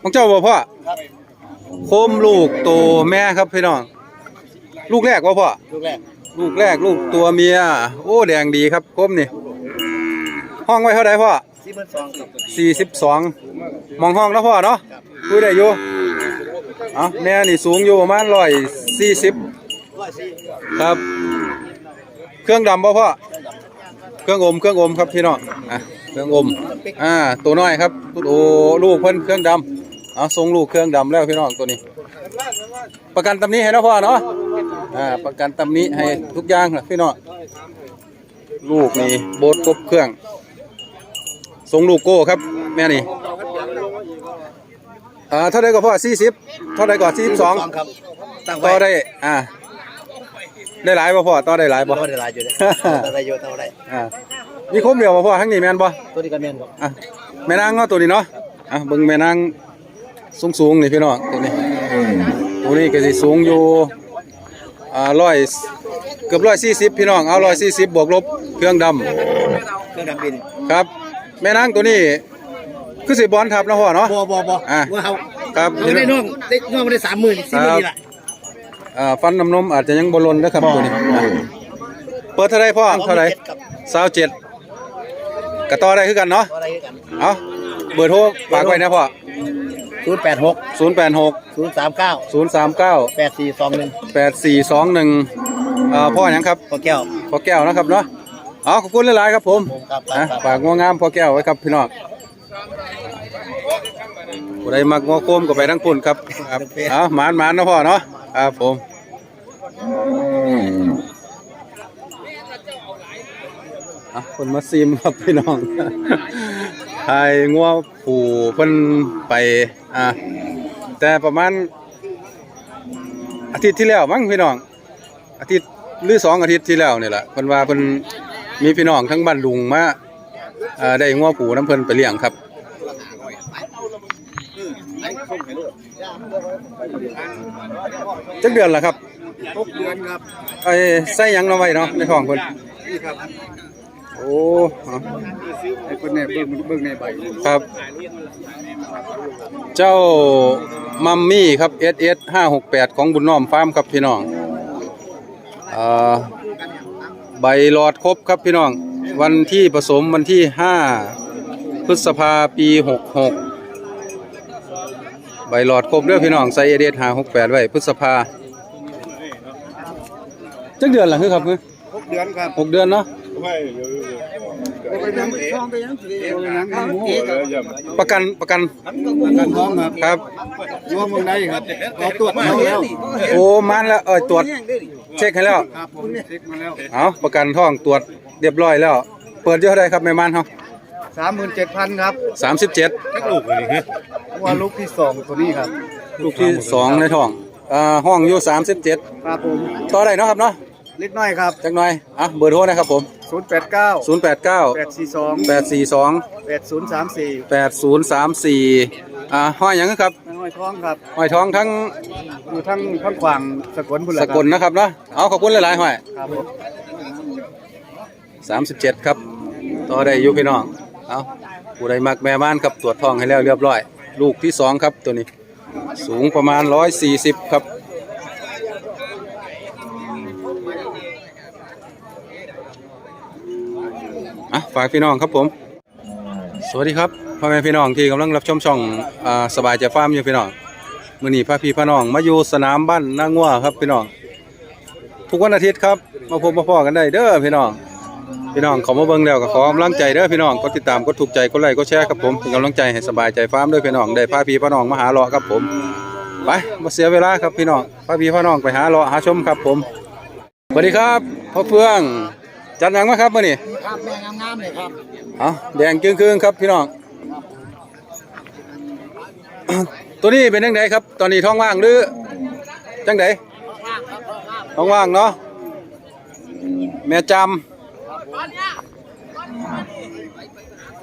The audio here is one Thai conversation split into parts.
ของเจ้าบ่พ่อโคมลูกโตแม่ครับพี่น้อง ลูกแรกบ่พ่อ ลูกแรกลูกแรกลูกตัวเมีย โอ้แดงดีครับโคมนี่ ห้องไว้เท่าใดพ่อสี่หมื่นสองครับสี่สิบสองมองห้องแล้วพ่อเนาะคุยได้อยู่เอาแม่นี่สูงอยู่ประมาณร้อยสี่สิบร้อยสี่ครับ เครื่องดำบ่พ่อ เครื่องอมเครื่องอมครับพี่น้องอะ เครื่องอมอ่าตัวน้อยครับโอ้ลูกเพิ่นเครื่องดำเอาส่งลูกเครื่องดำแล้วพี่น้องตัวนี้ ประกันตำหนี้ให้แล้วพ่อเนาะอ่าประกันตำหนี้ให้ทุกอย่างนะพี่น้องลูกนี่โบสครบเครื่องส่งลูกโก้ครับ แม่นี่อ่าเท่าไดก็พ่อสี่สิบเท่าไดก่อนสี่สิบสองครับตั้งต่ไว้อได้อ่าได้หลายบ่พ่อต่อได้หลายบ่ต่อได้หลายอยู่เลยต่อได้อยู่เท่าไรอ่า มีครบเดียวบ่พ่อทั้งนี้แม่นบ่ตัวนี้ก็แม่นครับอะแม่นางเนาะตัวนี้เนาะอะเบิ่งแม่นางสูงๆนี่พี่น้องตัวนี้ตัวนี้ก็สิสูงอยู่อ่า100เกือบ140พี่น้องเอา140บวกลบเครื่องดำเครื่องดำบินครับ แม่นางตัวนี้คือสิบอลทับเนาะพ่อเนาะบ่บ่บ่อะว่าเขาครับเขาได้น้องได้น้องได้สามหมื่นสี่หมื่นนี่แหละอ่าฟันน้ำนมอาจจะยังบ่ล้นนะครับตัวนี้อะเปิดเท่าไรพ่อเท่าไรกับ27 ก็ต่อได้คือกันเนาะต่อได้กันเอาเบอร์โทรฝากไว้นะพ่อศูนย์แปดหก086ศูนย์สามเก้า039แปดสี่สองหนึ่ง8421เอ่อพ่อหยังครับพ่อแก้ว พ่อแก้วนะครับเนาะ เอาขอบคุณหลายๆครับผมผมครับนะฝากงวงามพ่อแก้วไว้ครับพี่น้องผู้ใดมักงอโคมก็ไปทั้งปุ่นครับครับเอาหมานหมานๆนะพ่อเนาะ ครับผม อะคนมาซิมครับพี่น้องไทยงัวผูเพิ่นไปอะแต่ประมาณอาทิตย์ที่แล้วมั้งพี่น้อง อาทิตย์หรือสองอาทิตย์ที่แล้วนี่แหละเพิ่นว่าเพิ่นมีพี่น้องทั้งบ้านลุงมาเอ่อได้งัวผูน้ำเพิ่นไปเลี้ยงครับจักเดือนละครับหกเดือนครับไอ้ใส่หยังเอาไว้เนาะในท้องเพิ่นนี่ครับ โอ้เอาไอ้คนเนี่ยเบิ่งเบิ่งในใบครับ เจ้ามัมมี่ครับ SS 568ของบุญน้อมฟาร์มครับพี่น้องเอ่อใบหลอดครบครับพี่น้อง วันที่ผสมวันที่5พฤษภาปี66ใบหลอดครบเด้อพี่น้องใส่ SS 568ไว้พฤษภาจักเดือนละคือครับคือหกเดือนครับหกเดือนเนาะ ไปยังท้องไปยังไปยังท้องหมูประกันประกันน้องครับครับรวมเมืองใดครับเราตรวจมาแล้วโอ้มันแล้วเออตรวจเช็คให้แล้วครับผมเช็คมาแล้วเอาประกันท้องตรวจเรียบร้อยแล้ว เปิดเยอะได้ครับแม่มันเฮาสามหมื่นเจ็ดพันครับ37ลูกเลยว่าลูกที่สองตัวนี้ครับ ลูกที่สองในท้องอ่าห้องอยู่37ครับผมต่อได้เนาะครับเนาะ เล็กน้อยครับจักหน่อยอะเบอร์โทรนะครับผม ศูนย์แปดเก้าแป089ดสี่สอง842 แปดศูนย์สามสี่8034อ่าห้อยหยังครับห้อยท้องครับ ห้อยท้องทั้งอยู่ทั้งทั้งขวางสกลพุ่นสละกลนะครับเนาะเอาขอบคุณหลายๆห้อย ครับผม 37 ครับ ต่อได้อยู่พี่น้อง เอาผู้ใดมักแม่ม่านครับตรวจท้องให้แล้วเรียบร้อย ลูกที่สองครับตัวนี้ สูงประมาณ 140 ครับ อะฝากพี่น้องครับผม สวัสดีครับพ่อแม่พี่น้องที่กำลังรับชมช่องอ่าสบายใจฟาร์มอยู่พี่น้องมื้อนี้พาพี่พาน้องมาอยู่สนามบ้านนางงัวครับพี่น้องทุกวันอาทิตย์ครับมาพบมาพ้อกันได้เด้อพี่น้องพี่น้องขามาเบิ่งแล้วก็ขอกำลังใจเด้อพี่น้องกดติดตามกดถูกใจกดไลค์กดแชร์ครับผมเป็นกำลังใจให้สบายใจฟาร์มด้วยพี่น้องได้พาพี่พาน้องมาหาเลาะครับผมไปมาเสียเวลาครับพี่น้องพาพี่พาน้องไปหาเลาะหาชมครับผมสวัสดีครับพ่อเฟือง จัดหนังมาครับมื้อนี้ครับแม่งามๆเลยครับเอาแดงจึงคืงครับพี่น้อง ตัวนี้เป็นยังไงครับ ตอนนี้ท้องว่างหรือจังไดท้องว่างเนาะแม่จำ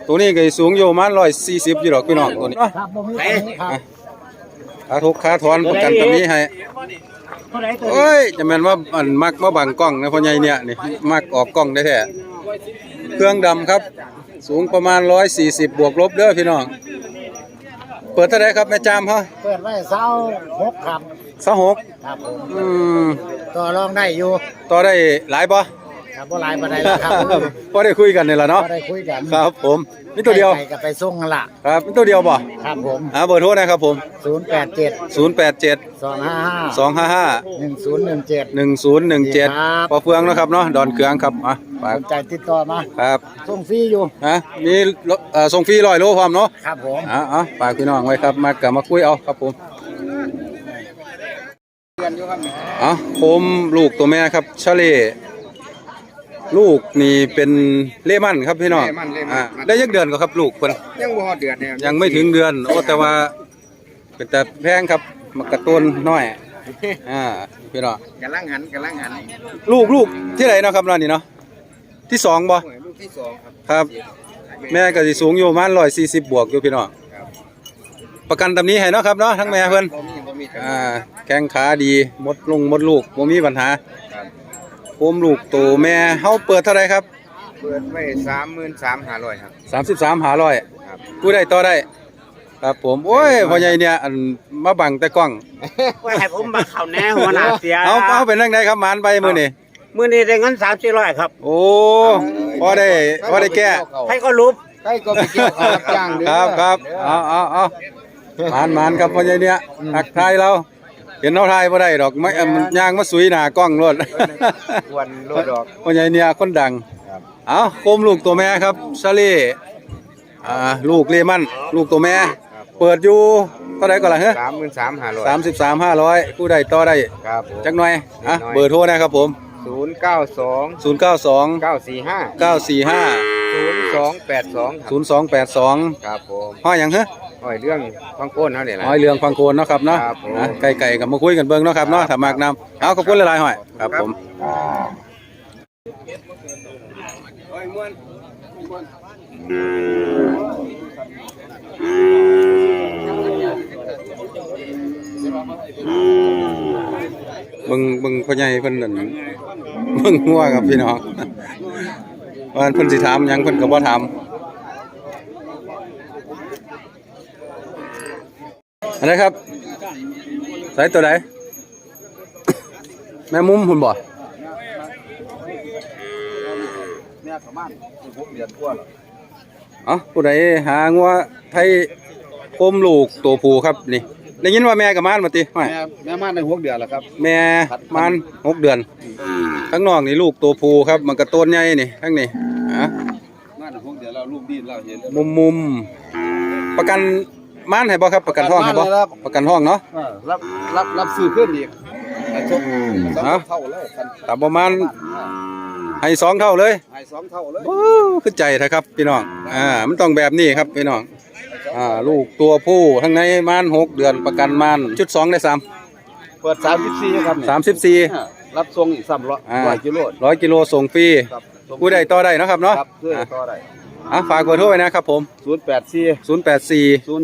ตัวนี้ก็สูงอยู่ประมาณร้อยสี่สิบอยู่หรอกพี่น้องตัวนี้เนาะครับผมมีครับขาทุกขาถอนประกันตรงนี้ให้ เท่าไหร่ตัวโอ้ยจะแม่นว่ามันมักมาบังกล้องนะพ่อใหญ่เนี่ยนี่มักออกกล้องได้แท้เครื่องดำครับ สูงประมาณ 140 บวกลบเด้อพี่น้อง เปิดเท่าไหรครับแม่จามเฮาเปิดไว้เศร้าหกครับสหกครับผมอืมต่อรองได้อยู่ต่อได้หลายบ่ ครับบ่หลายปานใดล่ะครับพอได้คุยกันนี่ล่ะเนาะก็ได้คุยกันครับผมมีตัวเดียวไปกับไปส่งกันละครับมีตัวเดียวบ่ครับผมอ่าเบอร์โทรนะครับผม087 087 255 255 1017 1017ครับพอเฟืองเนาะครับเนาะดอนเกืองครับอะฝากสนใจติดต่อมาครับส่งฟรีอยู่ฮะมีรถเอ่อส่งฟรีร้อยโลพร้อมเนาะครับผมอะอะฝากพี่น้องไว้ครับมากลับมาคุยเอาครับผมอะโคมลูกตัวแม่ครับชาเล่ ลูกนี่เป็นเล่มันครับพี่น้องเล่มันเล่มันอะได้ยักเดือนก็ครับลูกเพิ่นยังบ่ฮอดเดือนเนี่ยยังไม่ถึงเดือน โอ้แต่ว่า เป็นแต่แพงครับมากระตุ้นน้อยอ่าพี่น้องกำลังหันกำลังหันลูกลูกที่ไหนเนาะครับนั่นนี่เนาะที่สองบ่ ลูกที่สองครับครับ แม่ก็สิสูงอยู่ประมาณ140 บวกอยู่พี่น้องครับประกันตำนี้ให้เนาะครับเนาะทั้งแม่เพิ่นบ่มีบ่มีครับอ่าแข้งขาดีหมดลงหมดลูกบ่มีปัญหาครับ โคมลูกโตแม่เฮาเปิดเท่าไหร่ครับเปิดไว้33,500ครับ33หาร้อยครับผู้ใดต่อได้ ครับผมโอ้ยพ่อใหญ่เนี่ยอันมาบังแต่กล้องว่าให้ผมมาเข้าแน่หัวหน้าเสียเอาเอาเป็นจังไดครับหมานไปมื้อนี้มื้อนี้ได้เงิน3 4 0 0ครับ โอ้พอได้พอได้แก้ให้ก็รูปใครก็ไปเกี่ยวข้าวรับจ้างเด้อครับครับเอาเอาเอาหมานหมานครับพ่อใหญ่เนี่ยทักทายเรา เห็นเฮาทายบ่ได้ดอกไม่เอิ่มย่างมาสุยหน้ากล้องโลดวันโลดดอกพ่อใหญ่เนี่ยคนดังครับเอาโคมลูกตัวแม่ครับซาเล่อ่าลูกเลมันลูกตัวแม่ เปิดอยู่เท่าไหร่ก็ล่ะเฮ้33,500สามสิบสามห้าร้อยผู้ใดต่อได้ครับจักหน่อยอะนิดหน่อยเบอร์โทรนะครับผม092ศูนย์เก้าสอง945เก้าสี่ห้า0282ครับศูนย์สองแปดสองครับผมห้อยหยังเฮ้ห้ อยเรื่องฟังโคนเฮานี่แหละห้อยเรืองฟังโคนเนาะครับเนาะครับผมอะไก่ไก่กับมาคุยกันเบิ่งเนาะครับเนาะถ้ามากนำเอาขอบคุณหลายๆห้อยครับผม เบิ่งเบิ่งพ่อใหญ่เพิ่นนั่นเบิ่งหัวครับพี่น้องว่าเพิ่นสิถามหยังเพิ่นก็บ่ถาม อะไรครับสายตัวใดแม่มุมพุ่นบ่แม่ประมาณ6เดือนกว่าแล้วเอ้าผู้ใดหางัวไทยโคมลูกตัวผู้ครับนี่ได้ยินว่าแม่กับมานมาติไม่แม่แม่มาได้6เดือนแล้วครับ แม่มานหกเดือนข้างนอกนี่ลูกตัวผู้ครับ มันกระต้นใหญ่นี่ข้างนี้อะมาได้6เดือนแล้วลูกดิ้นแล้วเห็นมุมมุมประกัน ม่านให้บ่ครับประกันท้องให้บ่ประกันม่านเลยครับ ประกันท้องเนาะเออรับรับรับซื้อขึ้นอีกให้ชกสองฮะเท่าเลยกันแต่ประมาณให้สองเท่าเลยให้สองเท่าเลยโอ้คือใจแท้ครับพี่น้องอ่ามันต้องแบบนี้ครับพี่น้องอ่าลูกตัวผู้ข้างในม่านหกเดือนประกันม่านจุดสองได้สามเปิด34ครับสามสิบสี่ อ่ารับส่งอีก300อ่า ร้อยกิโล ร้อยกิโลส่งฟรีครับส่งผู้ใดต่อได้เนาะครับเนาะครับซื้ออะต่อได้ อะฝากเบอร์โทรไว้นะครับผม084ศูนย์แปดสี่016ศู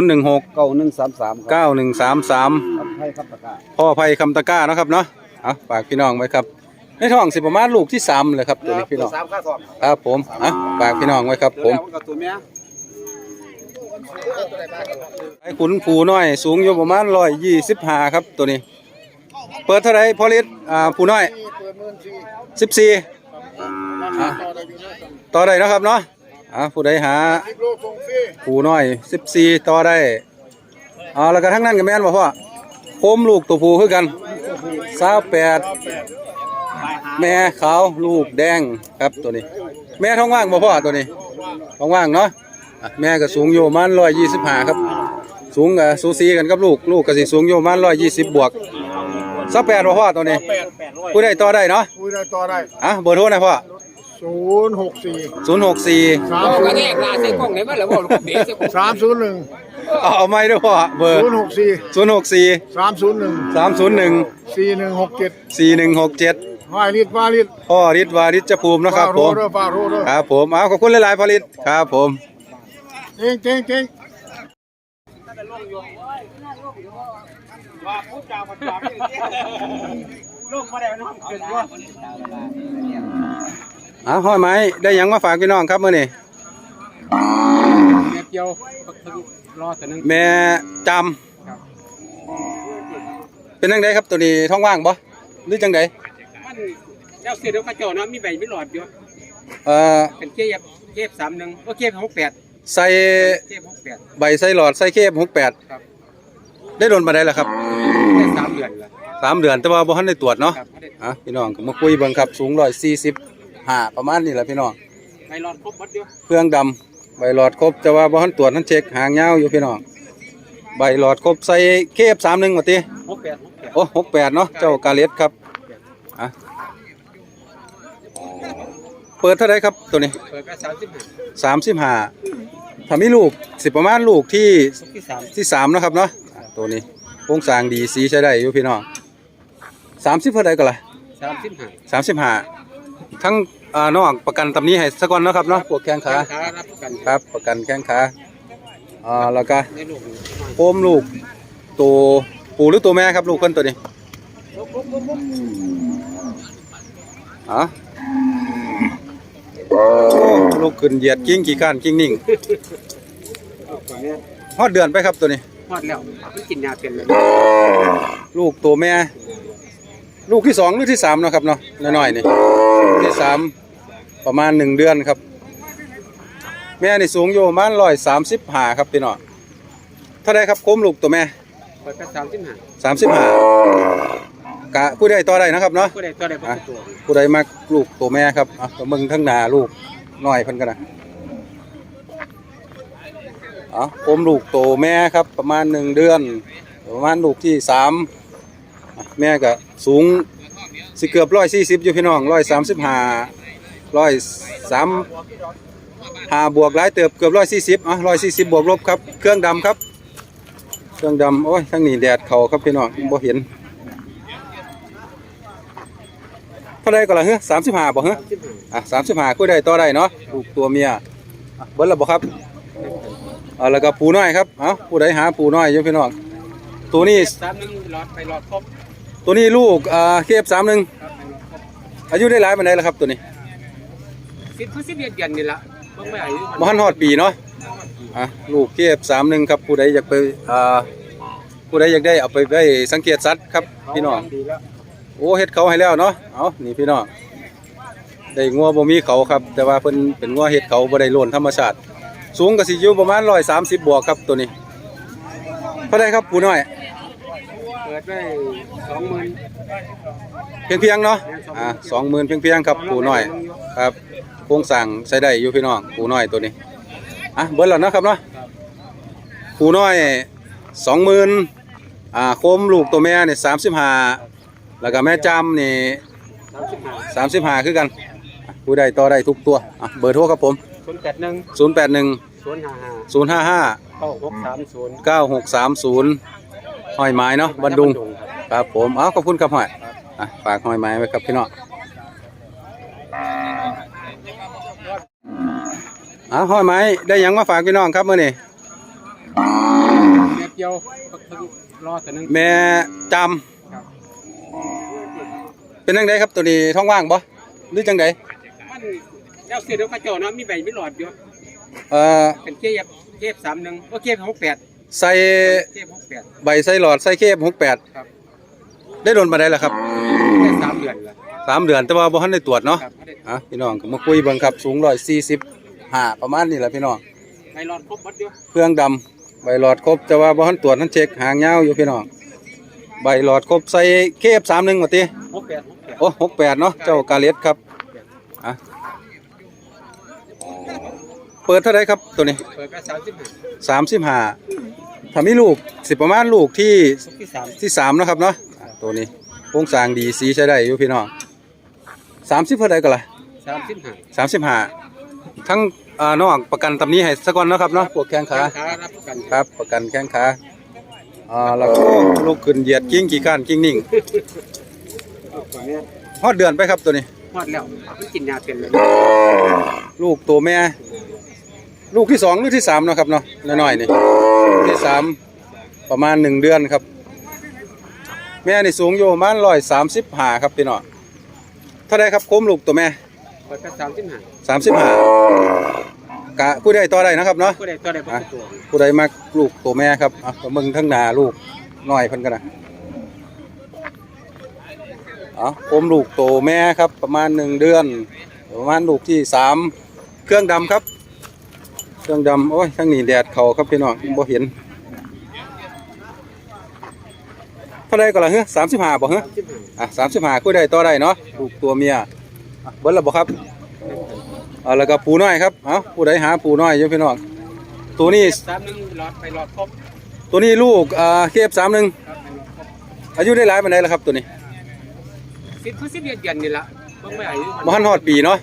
นย์หนึ่งหก9133เก้าหนึ่งสามสามครับให้ครับตะกร้าพ่อภัยคำตะกร้าเนาะครับเนาะอะฝากพี่น้องไว้ครับ ในท้องสิประมาณลูกที่สามเลยครับตัวนี้พี่น้อง สามค่าทองครับผมอะฝากพี่น้องไว้ครับ ผม กับตัวเมียไอ้ขุนผูน้อย สูงอยู่ประมาณร้อยยี่สิบห้าครับตัวนี้ เปิดเท่าไหรพอลิตอ่าผูน้อยสิบสี่ต่อได้เนาะครับเนาะ อะผู้ใดหาผูน้อยสิบสี่ต่อได้เอาแล้วก็ทั้งนั้นกับแม่นบ่พ่อโคมลูกตัวผู้คือกันสาวแปดแม่ขาวลูกแดงครับตัวนี้ แม่ท้องว่างบ่พ่อตัวนี้ท้องว่างเนาะอะแม่ก็สูงอยู่ประมาณร้อยยี่สิบห้าครับ สูงกับสูสีกันกับลูกลูกก็สิสูงอยู่ประมาณร้อยยี่สิบบวกสักแปดบ่พ่อตัวนี้ผู้ใดต่อได้เนาะคุยได้ต่อได้อะเบอร์โทรนะพ่อ ศูนย์หกสี่ศูนย์หกสี่สามศูนย์สามศูนย์หนึ่งเอาเอาไม่ด้วยพ่อเบอร์ศูนย์หกสี่ศูนย์หกสี่สามศูนย์หนึ่งสามศูนย์หนึ่งสี่หนึ่งหกเจ็ดสี่หนึ่งหกเจ็ดห้อยลิตรว่าลิตรพ่อฤทธิ์วาริจภูมิเนาะครับผมฟ้าโรด้วยฟ้าโรด้วยครับผมเอาขอบคุณหลายๆพ่อฤทธิ์ครับผมเก่งเก่งเก่งเอาห้อยไม้ได้หยังมาฝากพี่น้องครับมื้อนี้เมียเกี่ยวเพิ่งรอตัวหนึงแม่จครับำเป็นจังไดครับตัวนี้ท้องว่างบ่หรือจังไดมันเจ้าเสือเดี๋ยวกระโจนเนาะมีใบมีหลอดอยู่เอ่อเป็นเกียบเกียบสามหนึ่งก็เกียบหกแปดใส่เกียบหกแปด ใบใส่หลอดใส่เคบครับ68ได้โดนมาได้แล้วครับได้สามเดือนละสามเดือนแต่ว่าบ่ทันได้ตรวจเนาะ ครับได้ อะพี่น้องก็มาคุยเบิ่งครับสูง 145ประมาณนี้แหละพี่น้องใบหลอดครบหมดอยู่เครื่องดำใบหลอดครบแต่ว่าบ่ทันตรวจทันเช็คหางยาวอยู่พี่น้องใบหลอดครบใส่เคบ31ว่าติหกแปดหกแปดโอ้68เนาะเจ้ากาเลสครับอะเปิดเท่าไหร่ครับตัวนี้เปิดไปสามสิบห้าสามสิบห้าถ้ามีลูกสิประมาณลูกที่สุกที่สามที่สามเนาะครับเนาะอะตัวนี้โครงสร้างดีสีใช้ได้อยู่พี่น้องสามสิบเท่าไรก็ล่ะสามสิบห้าสามสิบห้า ทั้งอ่านอกประกันตำนี้ให้สักก่อนเนาะครับเนาะพวกแข้งขาค้ารับประกันครับประกันแข้งขาอ่าแล้วก็ในลูกโคมลูกตัวปู่หรือตัวแม่ครับลูกเพิ่นตัวนี้อะโอ้ลูกขึ้นเหยียดกิ้งกี่ก้านกิ้งนิ่งฮอดเดือนไปครับตัวนี้พอดแล้วมันกินยาเป็นเลยลูกตัวแม่ ลูกที่สองหรือที่สามเนาะครับเนาะน้อยๆนี่ ที่สามประมาณหนึ่งเดือนครับ แม่นี่สูงอยู่ประมาณร้อยสามสิบห้าครับพี่น้องเท่าไรครับโคมลูกตัวแม่เปิดไปสามสิบห้าสามสิบห้ากะผู้ใดต่อได้นะครับเนาะก็ได้ตัวได้ประกันตัวผู้ใดมักลูกตัวแม่ครับอะก็มึงทั้งหนาลูกน้อยเพิ่นกันนะเอ๋อโคมลูกตัวแม่ครับ ประมาณหนึ่งเดือน ประมาณลูกที่สามอะแม่ก็สูง สิเกือบร้อยสี่สิบอยู่พี่น้องร้อยสามสิบห้าร้อยสามห้าบวกหลายเติบเกือบร้อยสี่สิบอะร้อยสี่สิบบวกลบครับเครื่องดำครับ เครื่องดำโอ้ยทั้งนี้แดดเขาครับพี่น้องบ่เห็นเท่าไรก็ละเฮ้ยสามสิบห้าบ่เฮ้สามสิบห้าอะสามสิบห้าคุยได้ต่อได้เนาะลูกตัวเมียอะเบิ้ลแล้วบ่ครับอ่าแล้วก็ปูน้อยครับเอ้าผู้ใดหาปูน้อยอยู่พี่น้องตัวนี้สามหนึ่งหลอดไปหลอดครบ ตัวนี้ลูกอ่าเคฟสามหนึ่งครับไปหลอดครบอายุได้หลายปานใดแล้วครับตัวนี้สิบคือสิบเอ็ดเดือนนี่ละเพิ่งไปอายุบ่ทันฮอดปีเนาะอะลูกเคฟสามหนึ่งครับผู้ใดอยากไปอ่าผู้ใดอยากได้เอาไปไว้สังเกตสัตว์ครับพี่น้องดีแล้วโอ้เฮ็ดเขาให้แล้วเนาะ เอานี่พี่น้อง ได้งัวบ่มีเขาครับ แต่ว่าเพิ่นเป็นงัวเฮ็ดเขาบ่ได้โลนธรรมชาติ สูงก็สิอยู่ประมาณ130บวกครับตัวนี้เท่าไดครับปูน้อยเปิ ดไปสองหมื่นเพียงๆเนาะอ่า20,000เพียงๆครับปูน้อยครับโครงสร้างใช้ได้อยู่พี่น้องปูน้อยตัวนี้อะเบิดแล้วเนาะครับเนาะปูน้อย20,000อ่าโคมลูกตัวแม่นี่35แล้วก็แม่จำนี่สามสิบห้า35คือกันอะผู้ใดต่อได้ทุกตัวอะเบอร์โทรครับผมศูนย์แปดหนึ่ง081ศูนย์ห้าห้า055เก้าหกสามศูนย์9630 ห้อยไม้เนาะบันดุงครับผมเอาขอบคุณครับห้อยอะฝากห้อยไม้ไว้ครับพี่น้องอะห้อยไม้ได้หยังมาฝากพี่น้องครับมื้อนี้เมียเกี่ยวเพิ่งรอตัวหนึงแม่จครับำเป็นจังไดครับตัวนี้ท้องว่างบ่หรือจังไดมันเจ้าเสือเดี๋ยวกระโจนเนาะมีใบมีหลอดอยู่เอ่อเป็นเกียบเกียบสามหนึ่งก็เกียบหกแปด ใส่เกียบหกแปดใบใส่หลอดใส่เคบครับ68ได้โดนมาได้แล้วครับได้สามเดือนละสามเดือนแต่ว่าบ่ทันได้ตรวจเนาะครับไม่ได้อะพี่น้องก็มาคุยเบิ่งครับสูงร้อยสี่สิบห้าประมาณนี้แหละพี่น้องใบหลอดครบหมดอยู่เครื่องดำใบหลอดครบแต่ว่าบ่ทันตรวจทันเช็คหางยาวอยู่พี่น้องใบหลอดครบใส่เคฟสามหนึ่งว่าติหกแปดหกแปด โอ้หกแปดเนาะเจ้ากาเลสครับอะ เปิดเท่าไรครับตัวนี้เปิดไปสามสิบห้าสามสิบห้าถ้ามีลูกสิประมาณลูกที่สุกที่สามที่สามเนาะครับเนาะอะตัวนี้โครงสร้างดีสีใช้ได้อยู่พี่น้องสามสิบเท่าไรก็ล่ะสามสิบห้าสามสิบห้าทั้งอ่านอกประกันตำนี้ให้สักก่อนเนาะครับเนาะพวกแข้งขา ค้ารับประกันครับประกันแข้งขาอ่าแล้วก็ลูกขึ้นเหยียดกิ้งกี่ก้านกิ้งนิ่งฮอดเดือนไปครับตัวนี้ หมดแล้วมันกินยาเป็นเลยลูกตัวแม่ ลูกที่สองหรือที่สามเนาะครับเนาะน้อยๆนี่ที่สามประมาณหนึ่งเดือนครับ แม่นี่สูงอยู่ประมาณร้อยสามสิบห้าครับพี่น้องเท่าไรครับโคมลูกตัวแม่เปิดไปสามสิบห้าสามสิบห้ากะผู้ใดต่อได้นะครับเนาะก็ได้ตัวได้บ่ตัวผู้ใดมักลูกตัวแม่ครับอะก็มึงทั้งหน้าลูกน้อยเพิ่นกันนะเอ๋อผมลูกตัวแม่ครับประมาณหนึ่งเดือน ประมาณลูกที่สามเครื่องดำครับ เครื่องดำโอ้ยทั้งนี้แดดเขาครับพี่น้องบ่เห็นเท่าไรก็ละเฮ้สามสิบห้าบ่เฮ้อะสามสิบห้าคุยได้ต่อได้เนาะลูกตัวเมียอะเบิ้ลแล้วบ่ครับอ่าแล้วก็ปูน้อยครับเอ้าผู้ใดหาปูน้อยอยู่พี่น้องตัวนี้สามนึงหลอดไปหลอดครบตัวนี้ลูกอ่าเคฟสามหนึ่งครับไปหลอดครบอายุได้หลายปานใดแล้วครับตัวนี้สิบคือสิบเดือนเดือนนี่ละเบิ่งไม่อายุบ่ทันฮอดปีเนาะ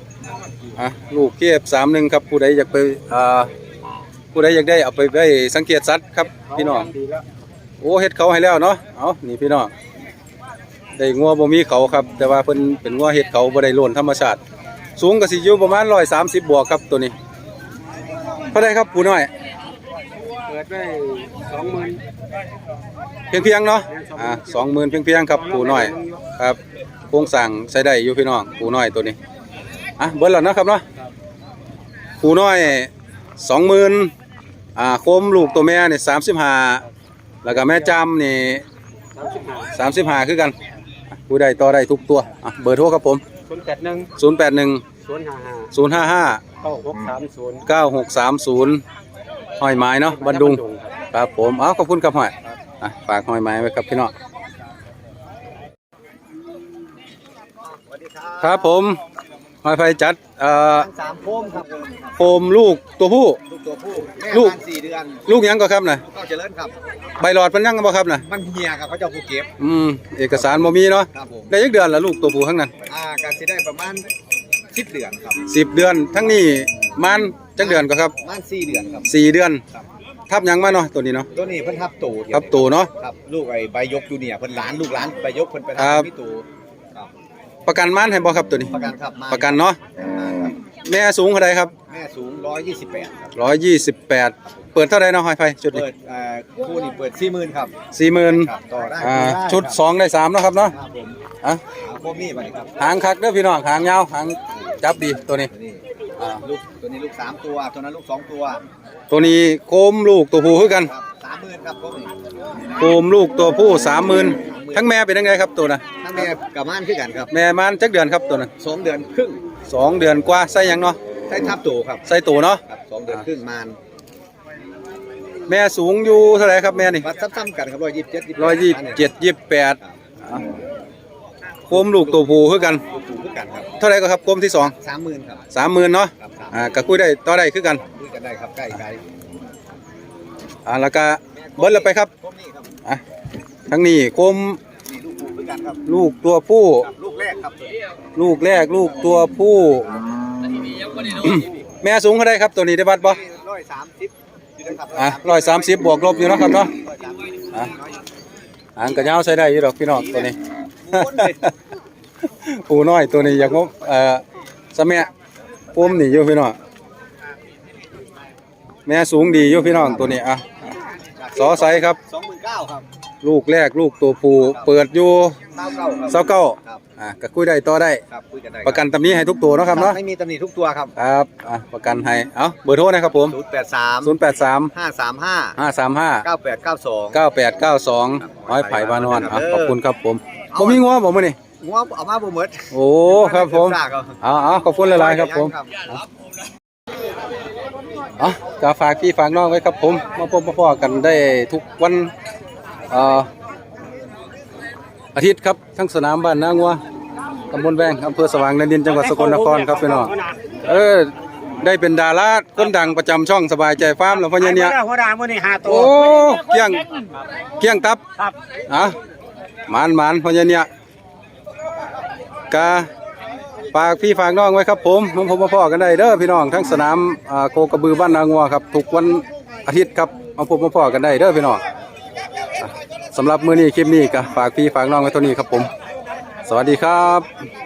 อะลูกเคฟสามหนึ่งครับผู้ใดอยากไปอ่าผู้ใดอยากได้เอาไปไว้สังเกตสัตว์ครับพี่น้องดีแล้วโอ้เฮ็ดเขาให้แล้วเนาะเอานี่พี่น้องได้งัวบ่มีเขาครับ แต่ว่าเพิ่นเป็นงัวเฮ็ดเขาบ่ได้โลนธรรมชาติ สูงก็สิอยู่ประมาณ130บวกครับตัวนี้เท่าไดครับปูน้อยเปิดไว้สองหมื่นเพียงๆเนาะอ่า20,000เพียงๆครับปูน้อยครับโครงสร้างใช้ได้อยู่พี่น้องปูน้อยตัวนี้ อะเบิดแล้วเนาะครับเนาะปูน้อย20,000อ่าโคมลูกตัวแม่นี่35แล้วก็แม่จำนี่สามสิบห้า35คือกันอะผู้ใดต่อได้ทุกตัวอะเบอร์โทรครับผมศูนย์แปดหนึ่ง081ศูนย์ห้าห้า055เก้าหกสามศูนย์9630ห้อยไม้เนาะบันดุงครับผมเอาขอบคุณครับห้อยอะฝากห้อยไม้ไว้ครับพี่น้องครับผม ห้อยไฟจัดเอ่อสามโคมครับโฟมลูกตัวผู้ ลูกตัวผู้แม่ลูกพันสี่เดือนลูกหยังก็ครับน่ะก็เจริญครับ ใบหลอดเพิ่นยังบ่ครับน่ะมันเฮียครับเขาเจ้าผู้เก็บอืมเอกสารบ่มีเนาะครับผมได้ยักเดือนละลูกตัวผู้ทั้งนั้นอ่าการสิได้ประมาณสิบเดือนครับ10เดือนทั้งนี้มันจักเดือนก็ครับประมาณสี่เดือนครับสี่เดือนครับ ทับหยังมาเนาะตัวนี้เนาะตัวนี้เพิ่นทับตูทับตัวเนาะ ครับ ลูกไอ้ใบยกจูเนียร์เพิ่นหลานลูกหลานใบยกเพิ่นไปครับทำที่ตูครับ ประกันมันให้บ่ครับตัวนี้ ประกันครับมาประกันเนาะมาครับแม่สูงเท่าใดครับแม่สูง 128ครับร้อยยี่สิบแปดเปิดเท่าไรเนาะไฮไฟชุดนี้เปิดเอ่อคู่นี้เปิด40,000ครับสี่หมื่นครับต่อได้อ่าได้ชุดสองได้สามเนาะครับเนาะครับผมอะเอาโคมนี่ไปครับหางคักเด้อพี่น้องหางยาวหางจับดีตัวนี้ตัวนี้อ่าลูกตัวนี้ลูกสามตัวตัวนั้นลูกสองตัวตัวนี้โคมลูกตัวผู้คือกัน ครับสาม หมื่นครับโคมนี่โคมลูกตัวผู้สามหมื่นทั้งแม่เป็นยังไงครับตัวน่ะทั้งแม่กับม่านคือกันครับแม่มันจักเดือนครับตัวน่ะสองเดือนครึ่งสองเดือนกว่าใส่หยังเนาะใช้ทับตัวครับใส่ตัวเนาะครับสองเดือนครึ่งมานแม่สูงอยู่เท่าไรครับแม่นี่วัดซ้ำๆกันครับร้อยยี่สิบเจ็ดร้อยยี่สิบเจ็ดยี่สิบแปดโคมลูกตัวผู้คือกันถูกคือกันครับเท่าไรก็ครับโคมที่สองสามหมื่นครับสามหมื่นเนาะครับสามอ่าก็คุยได้ต่อได้คือกันคุยกันได้ครับใกล้ไกลอ่าแล้วก็ เบิ้ลแล้วไปครับโคมนี่ครับอะทั้งนี้โคมนี่ลูกคู่คือกันครับลูกตัวผู้ ครับลูกแรกครับตัวนี้ลูกแรกลูกตัวผู้ แม่สูงเท่าไรครับตัวนี้ได้บัดบ่ร้อยสามสิบอยู่นะครับอะร้อยสามสิบบวกลบอยู่เนาะครับเนาะร้อยสามสิบอะหางกระยาวใช้ได้อยู่ดอกพี่น้องตัวนี้ม้วนเลยผู้น้อยตัวนี้อยากงบเอ่อสะแม่ปุ่มนี่อยู่พี่น้องแม่สูงดีอยู่พี่น้องตัวนี้อะส อไซครับ สองหมื่นเก้าครับลูกแรกลูกตัวผู้เปิดอยู่เก้าเก้าครับเศร้าเก้าครับอะก็คุยได้ต่อได้ ครับคุยกันได้ประกันตำนี้ให้ทุกตัวเนาะครับเนาะไม่มีตำหนิทุกตัวครับครับอะประกันให้เอาเบอร์โทรนะครับผมศูนย์แปดสาม083 ห้าสามห้า535 เก้าแปดเก้าสอง 9892ร้อยไผ่บานอนอะขอบคุณครับผมเอาผมมีงัวบ่มื้อนี้งัวเอามาบ่หมดโอ้ครับผมซากเอาเอาเอาขอบคุณหลายๆครับผม อะก็ฝากพี่ฝากน้องไว้ครับผมมาพบมาพอกันได้ทุกวันเอ่ออาทิตย์ครับทั้งสนามบ้านนางัวตำบลแวงอำเภอสว่างแดนดินจังหวัดสกลนครครับพี่น้องเออได้เป็นดาราคนดังประจำช่องสบายใจฟาร์มแล้วพ่อเนี่ยหัวดามื้อนี้ห้าตัวโอ้เกี้ยงเกี้ยงตับครับอะหมานหมานพ่อเนี่ยกา ฝากพี่ฝากน้องไว้ครับผมผมผมมาพ่อกันได้เด้อพี่น้องทั้งสนามโคกระบือบ้านนางัวครับทุกวันอาทิตย์ครับมาพบมาพ่อกันได้เด้อพี่น้องสำหรับมื้อนี้คลิปนี้ก็ฝากพี่ฝากน้องไว้เท่านี้ครับผม สวัสดีครับ